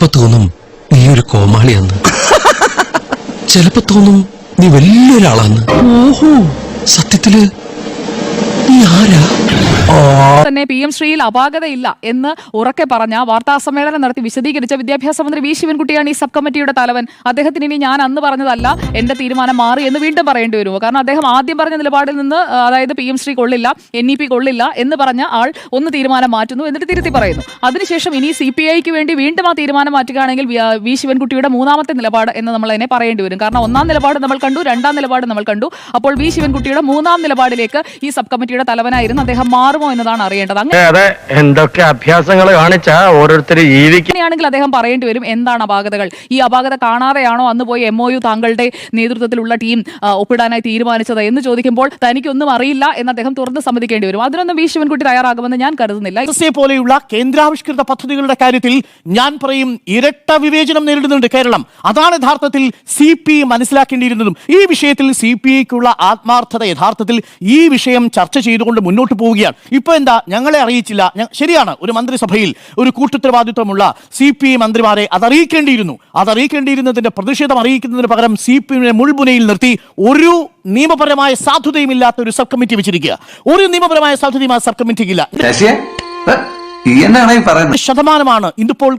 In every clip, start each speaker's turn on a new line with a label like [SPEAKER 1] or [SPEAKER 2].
[SPEAKER 1] ചിലപ്പോ തോന്നും നീ ഒരു കോമാളിയാന്ന്. ചിലപ്പോ തോന്നും നീ വലിയൊരാളാന്ന്. ഓഹോ. സത്യത്തിൽ നീ ആരാ?
[SPEAKER 2] തന്നെ പി എം ശ്രീയിൽ അപാകതയില്ല എന്ന് ഉറക്കെ പറഞ്ഞ വാർത്താ സമ്മേളനം നടത്തി വിശദീകരിച്ച വിദ്യാഭ്യാസ മന്ത്രി വി ശിവൻകുട്ടിയാണ് ഈ സബ് കമ്മിറ്റിയുടെ തലവൻ. അദ്ദേഹത്തിന് ഇനി ഞാൻ അന്ന് പറഞ്ഞതല്ല എന്റെ തീരുമാനം മാറി എന്ന് വീണ്ടും പറയേണ്ടി വരുമോ? കാരണം അദ്ദേഹം ആദ്യം പറഞ്ഞ നിലപാടിൽ നിന്ന് അതായത് പി എം ശ്രീ കൊള്ളില്ല എൻ ഇ പി കൊള്ളില്ല എന്ന് പറഞ്ഞ ആൾ ഒന്ന് തീരുമാനം മാറ്റുന്നു എന്നിട്ട് തിരുത്തി പറയുന്നു. അതിനുശേഷം ഇനി സി പി ഐക്ക് വേണ്ടി വീണ്ടും ആ തീരുമാനം മാറ്റുകയാണെങ്കിൽ വി- ശിവൻകുട്ടിയുടെ മൂന്നാമത്തെ നിലപാട് എന്ന് നമ്മൾ അതിനെ പറയേണ്ടി വരും. കാരണം ഒന്നാം നിലപാട് നമ്മൾ കണ്ടു രണ്ടാം നിലപാട് നമ്മൾ കണ്ടു. അപ്പോൾ വി ശിവൻകുട്ടിയുടെ മൂന്നാം നിലപാടിലേക്ക് ഈ സബ് കമ്മിറ്റിയുടെ തലവനായിരുന്നു. അദ്ദേഹം മാറുമോ എന്നതാണ് അറിയേണ്ടത്. അങ്ങനെ
[SPEAKER 3] അതെ എന്തൊക്കെ അഭ്യാസങ്ങൾ കാണിച്ചാ ഓരോരുത്തർ ജീവിക്കും
[SPEAKER 2] അങ്ങനെയാണെങ്കിൽ അദ്ദേഹം പറയേണ്ടി വരും എന്താണ് അപാകതകൾ? ഈ അപാകത കാണാതെയാണോ അന്ന് പോയി എം ഒ യു താങ്കളുടെ നേതൃത്വത്തിലുള്ള ടീം ആ, ഒപ്പിടാനായി തീരുമാനിച്ചത് എന്ന് ചോദിക്കുമ്പോൾ തനിക്കൊന്നും അറിയില്ല എന്ന് അദ്ദേഹം തുറന്ന് സമ്മതിക്കേണ്ടി വരും. അതിനൊന്നും വി ശിവൻകുട്ടി തയ്യാറാകുമെന്ന് ഞാൻ കരുതുന്നില്ല.
[SPEAKER 4] എസ് പോലെയുള്ള കേന്ദ്രാവിഷ്കൃത പദ്ധതികളുടെ കാര്യത്തിൽ ഞാൻ പറയും ഇരട്ട വിവേചനം നേരിടുന്നുണ്ട് കേരളം. അതാണ് യഥാർത്ഥത്തിൽ സി പി മനസ്സിലാക്കേണ്ടിയിരുന്നതും. ഈ വിഷയത്തിൽ സി പി ഐക്കുള്ള ആത്മാർത്ഥത യഥാർത്ഥത്തിൽ ഈ വിഷയം ചർച്ച ചെയ്തുകൊണ്ട് മുന്നോട്ട് പോവുകയാണ്. ഇപ്പൊ എന്താ? ഞങ്ങളെ അറിയിച്ചില്ല. ശരിയാണ്. ഒരു മന്ത്രിസഭയിൽ ഒരു കൂട്ടുത്തരവാദിത്വമുള്ള സി പി ഐ മന്ത്രിമാരെ അതറിയിക്കേണ്ടിയിരുന്നു. അതറിയിക്കേണ്ടിയിരുന്നതിന്റെ പ്രതിഷേധം അറിയിക്കുന്നതിന് പകരം സി പി എമ്മിനെ മുൾമുനയിൽ നിർത്തി ഒരു നിയമപരമായ സാധുതയും ഇല്ലാത്ത ഒരു സബ് കമ്മിറ്റി വെച്ചിരിക്കുക. ഒരു നിയമപരമായ സാധുതയും ആ സബ് കമ്മിറ്റിക്കില്ല ശതമാനമാണ് ഇന്നിപ്പോൾ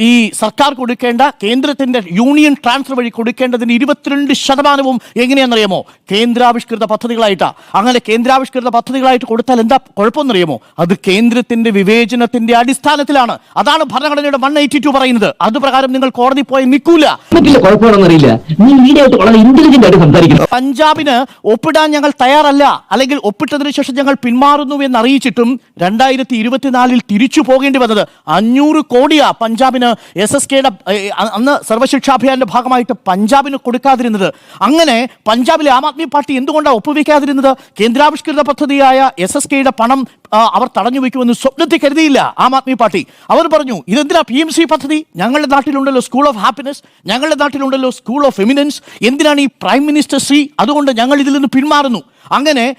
[SPEAKER 4] ഈ സർക്കാർ കൊടുക്കേണ്ട കേന്ദ്രത്തിന്റെ യൂണിയൻ ട്രാൻസ്ഫർ വഴി കൊടുക്കേണ്ടതിന് ഇരുപത്തിരണ്ട് ശതമാനവും എങ്ങനെയാണെന്നറിയാമോ? കേന്ദ്രാവിഷ്കൃത പദ്ധതികളായിട്ടാ. അങ്ങനെ കേന്ദ്രാവിഷ്കൃത പദ്ധതികളായിട്ട് കൊടുത്താൽ എന്താ കുഴപ്പമെന്നറിയാമോ? അത് കേന്ദ്രത്തിന്റെ വിവേചനത്തിന്റെ അടിസ്ഥാനത്തിലാണ്. അതാണ് ഭരണഘടനയുടെ വൺ എയ്റ്റി ടു പറയുന്നത്. അത് പ്രകാരം നിങ്ങൾ കോടതി പോയി നിൽക്കൂല. പഞ്ചാബിന് ഒപ്പിടാൻ ഞങ്ങൾ തയ്യാറല്ല. അല്ലെങ്കിൽ ഒപ്പിട്ടതിന് ശേഷം ഞങ്ങൾ പിന്മാറുന്നു എന്ന് അറിയിച്ചിട്ടും രണ്ടായിരത്തി ഇരുപത്തിനാലിൽ തിരിച്ചു പോകേണ്ടി വന്നത്. അഞ്ഞൂറ് കോടിയാ പഞ്ചാബിന് എസ് എസ് കെയുടെ അന്ന് സർവശിക്ഷാ അഭിയാന്റെ ഭാഗമായിട്ട് പഞ്ചാബിന് കൊടുക്കാതിരുന്നത്. അങ്ങനെ പഞ്ചാബിലെ ആം ആദ്മി പാർട്ടി എന്തുകൊണ്ടാണ് ഒപ്പുവെക്കാതിരുന്നത്? കേന്ദ്രാവിഷ്കൃത പദ്ധതിയായ എസ് എസ് കെയുടെ പണം അവർ തടഞ്ഞു വെക്കുമെന്ന് സ്വപ്നത്തിൽ കരുതിയില്ല ആം ആദ്മി പാർട്ടി. അവർ പറഞ്ഞു ഇതെന്തിനാ പി എം സി പദ്ധതി? ഞങ്ങളുടെ നാട്ടിലുണ്ടല്ലോ സ്കൂൾ ഓഫ് ഹാപ്പിനെസ് ഞങ്ങളുടെ നാട്ടിലുണ്ടല്ലോ സ്കൂൾ ഓഫ് എമിനൻസ് എന്തിനാണ് ഈ പ്രൈം മിനിസ്റ്റർ സി അതുകൊണ്ട് ഞങ്ങൾ ഇതിൽ നിന്ന് പിന്മാറുന്നു. അങ്ങനെ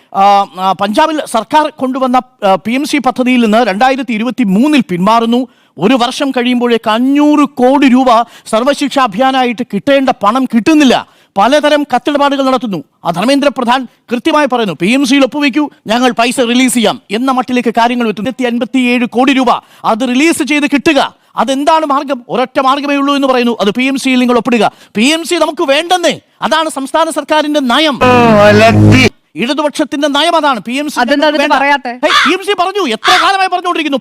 [SPEAKER 4] പഞ്ചാബിൽ സർക്കാർ കൊണ്ടുവന്ന പി എം സി പദ്ധതിയിൽ നിന്ന് രണ്ടായിരത്തി ഇരുപത്തി മൂന്നിൽ പിന്മാറുന്നു. ഒരു വർഷം കഴിയുമ്പോഴേക്ക് അഞ്ഞൂറ് കോടി രൂപ സർവശിക്ഷാ അഭിയാനായിട്ട് കിട്ടേണ്ട പണം കിട്ടുന്നില്ല. പലതരം കത്തിടപാടുകൾ നടത്തുന്നു. ആ ധർമ്മേന്ദ്ര പ്രധാൻ കൃത്യമായി പറയുന്നു പി എം സിയിൽ ഒപ്പുവെക്കൂ ഞങ്ങൾ പൈസ റിലീസ് ചെയ്യാം എന്ന മട്ടിലേക്ക് കാര്യങ്ങൾ എത്തുന്നു. അൻപത്തിയേഴ് കോടി രൂപ അത് റിലീസ് ചെയ്ത് കിട്ടുക. അതെന്താണ് മാർഗം? ഒരൊറ്റ മാർഗമേ ഉള്ളൂ എന്ന് പറയുന്നു. അത് പി എം സിയിൽ നിങ്ങൾ ഒപ്പിടുക. പി എം സി നമുക്ക് വേണ്ടെന്നേ. അതാണ് സംസ്ഥാന സർക്കാരിന്റെ നയം. ഇടതുപക്ഷത്തിന്റെ നയം അതാണ്. പി എം സി
[SPEAKER 2] അതെന്താ പറയാത്തെ?
[SPEAKER 4] പി എം സി പറഞ്ഞു എത്ര കാലമായി പറഞ്ഞുകൊണ്ടിരിക്കുന്നു?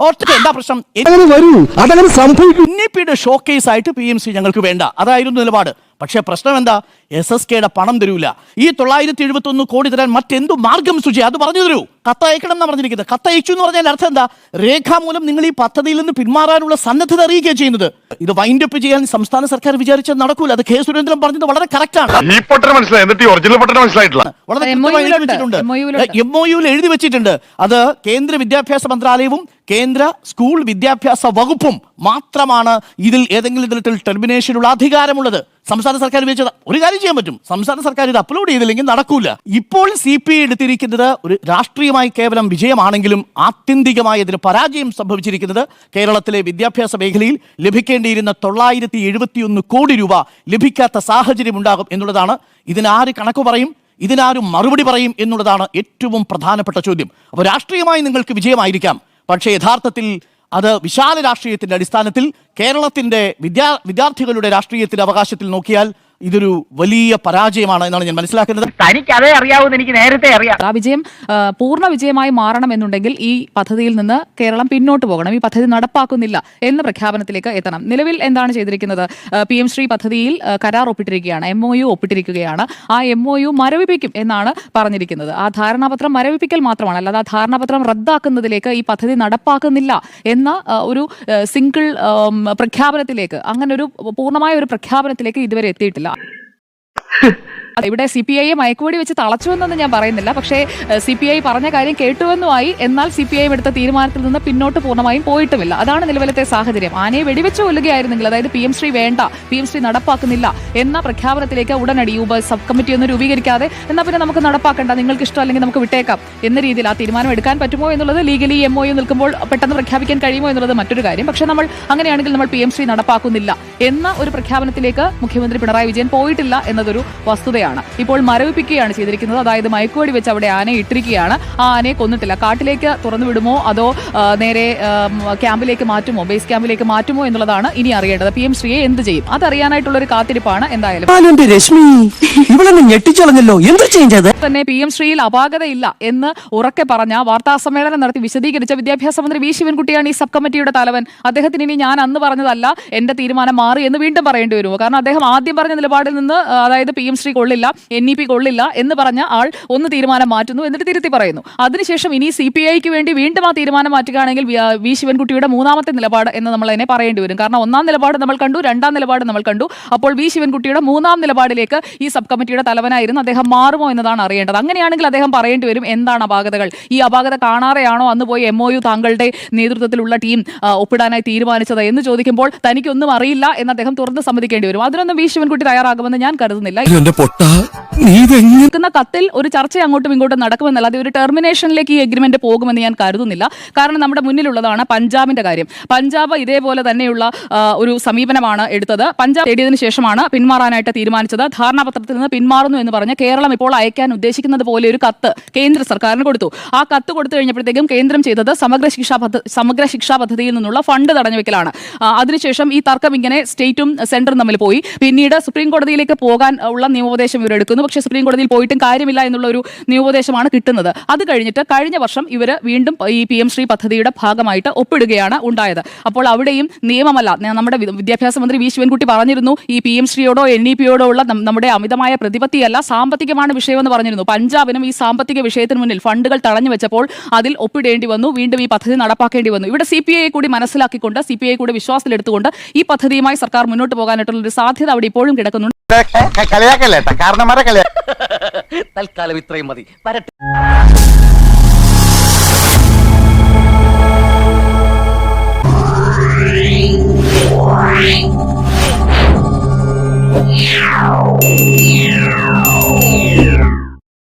[SPEAKER 4] ഒപ്പിട്ട് എന്താ പ്രശ്നം?
[SPEAKER 5] അങ്ങനെ വരൂ. അതങ്ങനെ സംഭവിക്കും.
[SPEAKER 4] എൻ ഇ ഷോക്കേസ് ആയിട്ട് പി എം സി ഞങ്ങൾക്ക് വേണ്ട. അതായിരുന്നു നിലപാട്. പക്ഷേ പ്രശ്നം എന്താ എസ് എസ് കെയുടെ പണം തരൂല. ഈ തൊള്ളായിരത്തി എഴുപത്തി ഒന്ന് കോടി തരാൻ മറ്റെന്തു മാർഗം സുചി അത് പറഞ്ഞു തരൂ. കത്തയക്കണം എന്നാ പറഞ്ഞിരിക്കുന്നത്. കത്തയച്ചു എന്ന് പറഞ്ഞാൽ അർത്ഥം എന്താ? രേഖാമൂലം നിങ്ങൾ ഈ പദ്ധതിയിൽ നിന്ന് പിന്മാറാനുള്ള സന്നദ്ധത അറിയിക്കുകയാണ് ചെയ്യുന്നത്. ഇത് വൈൻഡ് അപ്പ് ചെയ്യാൻ സംസ്ഥാന സർക്കാർ വിചാരിച്ചാൽ നടക്കൂല. അത് കെ സുരേന്ദ്രൻ പറഞ്ഞത് വളരെ കറക്റ്റാണ് വളരെ. എം ഒ യുയിൽ എഴുതി വെച്ചിട്ടുണ്ട്. അത് കേന്ദ്ര വിദ്യാഭ്യാസ മന്ത്രാലയവും കേന്ദ്ര സ്കൂൾ വിദ്യാഭ്യാസ വകുപ്പും മാത്രമാണ് ഇതിൽ ഏതെങ്കിലും തരത്തിൽ ടെർമിനേഷനുള്ള അധികാരമുള്ളത്. സംസ്ഥാന സർക്കാർ ഉപയോഗിച്ചത് ഒരു കാര്യം ചെയ്യാൻ പറ്റും. സംസ്ഥാന സർക്കാർ ഇത് അപ്ലോഡ് ചെയ്തില്ലെങ്കിൽ നടക്കൂല. ഇപ്പോൾ സി പി ഐ എടുത്തിരിക്കുന്നത് ഒരു രാഷ്ട്രീയമായി കേവലം വിജയമാണെങ്കിലും ആത്യന്തികമായി അതിന് പരാജയം സംഭവിച്ചിരിക്കുന്നത് കേരളത്തിലെ വിദ്യാഭ്യാസ മേഖലയിൽ ലഭിക്കേണ്ടിയിരുന്ന തൊള്ളായിരത്തി എഴുപത്തിയൊന്ന് കോടി രൂപ ലഭിക്കാത്ത സാഹചര്യം ഉണ്ടാകും എന്നുള്ളതാണ്. ഇതിനാര് കണക്ക് പറയും? ഇതിനാരും മറുപടി പറയും എന്നുള്ളതാണ് ഏറ്റവും പ്രധാനപ്പെട്ട ചോദ്യം. അപ്പോൾ രാഷ്ട്രീയമായി നിങ്ങൾക്ക് വിജയമായിരിക്കാം. പക്ഷേ യഥാർത്ഥത്തിൽ അത് വിശാല രാഷ്ട്രീയത്തിന്റെ അടിസ്ഥാനത്തിൽ കേരളത്തിന്റെ വിദ്യാ വിദ്യാർത്ഥികളുടെ രാഷ്ട്രീയത്തിന്റെ അവകാശത്തിൽ നോക്കിയാൽ ഇതൊരു വലിയ പരാജയമാണ് എന്നാണ് ഞാൻ മനസ്സിലാക്കുന്നത്.
[SPEAKER 3] തനിക്ക് അതേ അറിയാവൂ എനിക്ക് നേരത്തെ അറിയാം.
[SPEAKER 2] ആ വിജയം ആ, പൂർണ വിജയമായി മാറണം എന്നുണ്ടെങ്കിൽ ഈ പദ്ധതിയിൽ നിന്ന് കേരളം പിന്നോട്ട് പോകണം. ഈ പദ്ധതി നടപ്പാക്കുന്നില്ല എന്ന പ്രഖ്യാപനത്തിലേക്ക് എത്തണം. നിലവിൽ എന്താണ് ചെയ്തിരിക്കുന്നത്? പി എം ശ്രീ പദ്ധതിയിൽ ആ, കരാർ ഒപ്പിട്ടിരിക്കുകയാണ് എം ഒ യു ഒപ്പിട്ടിരിക്കുകയാണ്. ആ എം ഒ യു മരവിപ്പിക്കും എന്നാണ് പറഞ്ഞിരിക്കുന്നത്. ആ ധാരണാപത്രം മരവിപ്പിക്കൽ മാത്രമാണ്. അല്ലാതെ ആ ധാരണാപത്രം റദ്ദാക്കുന്നതിലേക്ക് ഈ പദ്ധതി നടപ്പാക്കുന്നില്ല എന്ന ആ, ഒരു സിംഗിൾ പ്രഖ്യാപനത്തിലേക്ക് അങ്ങനെ ഒരു പൂർണമായ ഒരു പ്രഖ്യാപനത്തിലേക്ക് ഇതുവരെ എത്തിയിട്ടില്ല. ഇവിടെ സി പി ഐയെ മയക്കുവെടി വെച്ച് തളച്ചുവെന്നൊന്നും ഞാൻ പറയുന്നില്ല. പക്ഷേ സി പി ഐ പറഞ്ഞ കാര്യം കേട്ടുവെന്നുമായി എന്നാൽ സി പി ഐ എടുത്ത തീരുമാനത്തിൽ നിന്ന് പിന്നോട്ട് പൂർണമായും പോയിട്ടുമില്ല. അതാണ് നിലവിലത്തെ സാഹചര്യം. ആനയെ വെടിവെച്ച് കൊല്ലുകയായിരുന്നെങ്കിൽ അതായത് പി എം ശ്രീ വേണ്ട പി എം ശ്രീ നടപ്പാക്കുന്നില്ല എന്ന പ്രഖ്യാപനത്തിലേക്ക് ഉടനടി യൂബർ സബ് കമ്മിറ്റി ഒന്നും രൂപീകരിക്കാതെ എന്നാൽ പിന്നെ നമുക്ക് നടപ്പാക്കേണ്ട. നിങ്ങൾക്ക് ഇഷ്ടം അല്ലെങ്കിൽ നമുക്ക് വിട്ടേക്കാം എന്ന രീതിയിൽ ആ തീരുമാനം എടുക്കാൻ പറ്റുമോ എന്നുള്ളത് ലീഗലി എം ഒ നിൽക്കുമ്പോൾ പെട്ടെന്ന് പ്രഖ്യാപിക്കാൻ കഴിയുമോ എന്നുള്ളത് മറ്റൊരു കാര്യം. പക്ഷേ നമ്മൾ അങ്ങനെയാണെങ്കിൽ നമ്മൾ പി എം ശ്രീ നടപ്പാക്കുന്നില്ല. എന്ന ഒരു പ്രഖ്യാപനത്തിലേക്ക് മുഖ്യമന്ത്രി പിണറായി വിജയൻ പോയിട്ടില്ല എന്നതൊരു വസ്തുതയാണ്. ഇപ്പോൾ മരവിപ്പിക്കുകയാണ് ചെയ്തിരിക്കുന്നത്. അതായത് മയക്കുവടി വെച്ച് അവിടെ ആനയെ ഇട്ടിരിക്കുകയാണ്. ആ ആനയെ കൊന്നിട്ടില്ല. കാട്ടിലേക്ക് തുറന്നു വിടുമോ? അതോ നേരെ ക്യാമ്പിലേക്ക് മാറ്റുമോ? ബേസ് ക്യാമ്പിലേക്ക് മാറ്റുമോ എന്നുള്ളതാണ് ഇനി അറിയേണ്ടത്. പി എം ശ്രീയെ എന്ത് ചെയ്യും? അതറിയാനായിട്ടുള്ള ഒരു കാത്തിരിപ്പാണ് എന്തായാലും.
[SPEAKER 1] രശ്മി ഞെട്ടിച്ചളഞ്ഞല്ലോ. എന്ത്
[SPEAKER 2] തന്നെ പി എം ശ്രീയിൽ അപാകതയില്ല എന്ന് ഉറക്കെ പറഞ്ഞ വാർത്താ സമ്മേളനം നടത്തി വിശദീകരിച്ച വിദ്യാഭ്യാസ മന്ത്രി വി ശിവൻകുട്ടിയാണ് ഈ സബ് കമ്മിറ്റിയുടെ തലവൻ. അദ്ദേഹത്തിന് ഇനി ഞാൻ അന്ന് പറഞ്ഞതല്ല. എന്റെ തീരുമാനം മാറി എന്ന് വീണ്ടും പറയേണ്ടി വരുമോ? കാരണം അദ്ദേഹം ആദ്യം പറഞ്ഞ നിലപാടിൽ നിന്ന് അതായത് പി എം ശ്രീ കൊള്ളില്ല എൻ ഇ പി കൊള്ളില്ല എന്ന് പറഞ്ഞ ആൾ ഒന്ന് തീരുമാനം മാറ്റുന്നു എന്നിട്ട് തിരുത്തി പറയുന്നു. അതിനുശേഷം ഇനി സി പി ഐക്ക് വേണ്ടി വീണ്ടും ആ തീരുമാനം മാറ്റുകയാണെങ്കിൽ വി- ശിവൻകുട്ടിയുടെ മൂന്നാമത്തെ നിലപാട് എന്ന് നമ്മൾ അതിനെ പറയേണ്ടി വരും. കാരണം ഒന്നാം നിലപാട് നമ്മൾ കണ്ടു രണ്ടാം നിലപാട് നമ്മൾ കണ്ടു. അപ്പോൾ വി ശിവൻകുട്ടിയുടെ മൂന്നാം നിലപാടിലേക്ക് ഈ സബ് കമ്മിറ്റിയുടെ തലവനായിരുന്നു അദ്ദേഹം മാറുമോ എന്നതാണ് അറിയേണ്ടത്. അങ്ങനെയാണെങ്കിൽ അദ്ദേഹം പറയേണ്ടി വരും എന്താണ് അപാകതകൾ? ഈ അപാകത കാണാതെയാണോ അന്ന് പോയി എം താങ്കളുടെ നേതൃത്വത്തിലുള്ള ടീം ഒപ്പിടാനായി തീരുമാനിച്ചത് എന്ന് ചോദിക്കുമ്പോൾ തനിക്കൊന്നും അറിയില്ല എന്ന് അദ്ദേഹം തുറന്ന് സമ്മതിക്കേണ്ടി വരും. അതിനൊന്നും വി ശിവൻകുട്ടി തയ്യാറാകുമെന്ന് ഞാൻ കരുതുന്നില്ല. കത്തിൽ ഒരു ചർച്ച അങ്ങോട്ടും ഇങ്ങോട്ടും നടക്കുമെന്നല്ലാതെ ഒരു ടെർമിനേഷനിലേക്ക് ഈ എഗ്രിമെന്റ് പോകുമെന്ന് ഞാൻ കരുതുന്നില്ല. കാരണം നമ്മുടെ മുന്നിലുള്ളതാണ് പഞ്ചാബിന്റെ കാര്യം. പഞ്ചാബ് ഇതേപോലെ തന്നെയുള്ള ഒരു സമീപനമാണ് എടുത്തത്. പഞ്ചാബ് നേടിയതിനു ശേഷമാണ് പിന്മാറാനായിട്ട് തീരുമാനിച്ചത്. ധാരണാപത്രത്തിൽ നിന്ന് പിന്മാറുന്നു എന്ന് പറഞ്ഞ് കേരളം ഇപ്പോൾ അയക്കാൻ ഉദ്ദേശിക്കുന്നത് പോലെ ഒരു കത്ത് കേന്ദ്ര സർക്കാരിന് കൊടുത്തു. ആ കത്ത് കൊടുത്തു കഴിഞ്ഞപ്പോഴത്തേക്കും കേന്ദ്രം ചെയ്തത് സമഗ്ര ശിക്ഷാ സമഗ്ര ശിക്ഷാ പദ്ധതിയിൽ നിന്നുള്ള ഫണ്ട് തടഞ്ഞു വെക്കലാണ്. അതിനുശേഷം ഈ തർക്കം ഇങ്ങനെ സ്റ്റേറ്റും സെന്ററും തമ്മിൽ പോയി. പിന്നീട് സുപ്രീം കോടതിയിലേക്ക് പോകാൻ ഉള്ള നിയമോപദേശം ഇവർ എടുക്കുന്നു പക്ഷേ സുപ്രീം കോടതിയിൽ പോയിട്ടും കാര്യമില്ല എന്നുള്ള ഒരു നിയമോപദേശമാണ് കിട്ടുന്നത്. അത് കഴിഞ്ഞിട്ട് കഴിഞ്ഞ വർഷം ഇവർ വീണ്ടും ഈ പി എം ശ്രീ പദ്ധതിയുടെ ഭാഗമായിട്ട് ഒപ്പിടുകയാണ് ഉണ്ടായത്. അപ്പോൾ അവിടെയും നിയമമല്ല നമ്മുടെ വിദ്യാഭ്യാസ മന്ത്രി വി. ശിവൻകുട്ടി പറഞ്ഞിരുന്നു ഈ പി എം ശ്രീയോടോ എൻ ഇ പിയോടോ ഉള്ള നമ്മുടെ അമിതമായ പ്രതിപത്തിയല്ല സാമ്പത്തികമാണ് വിഷയമെന്ന് പറഞ്ഞിരുന്നു. പഞ്ചാബിനും ഈ സാമ്പത്തിക വിഷയത്തിന് മുന്നിൽ ഫണ്ടുകൾ തടഞ്ഞു വെച്ചപ്പോൾ അതിൽ ഒപ്പിടേണ്ടി വന്നു വീണ്ടും ഈ പദ്ധതി നടപ്പാക്കേണ്ടി വന്നു. ഇവിടെ സി പി ഐ കൂടി മനസ്സിലാക്കിക്കൊണ്ട് സി പി ഐ കൂടി വിശ്വാസത്തിലെടുത്തുകൊണ്ട് ഈ പദ്ധതിയുമായി സർക്കാർ മുന്നോട്ട് പോകാനായിട്ടുള്ള ഒരു സാധ്യത അവിടെ ഇപ്പോഴും കിടക്കുന്നുണ്ട്.
[SPEAKER 6] തൽക്കാലം ഇത്രയും മതി. വരട്ടെ.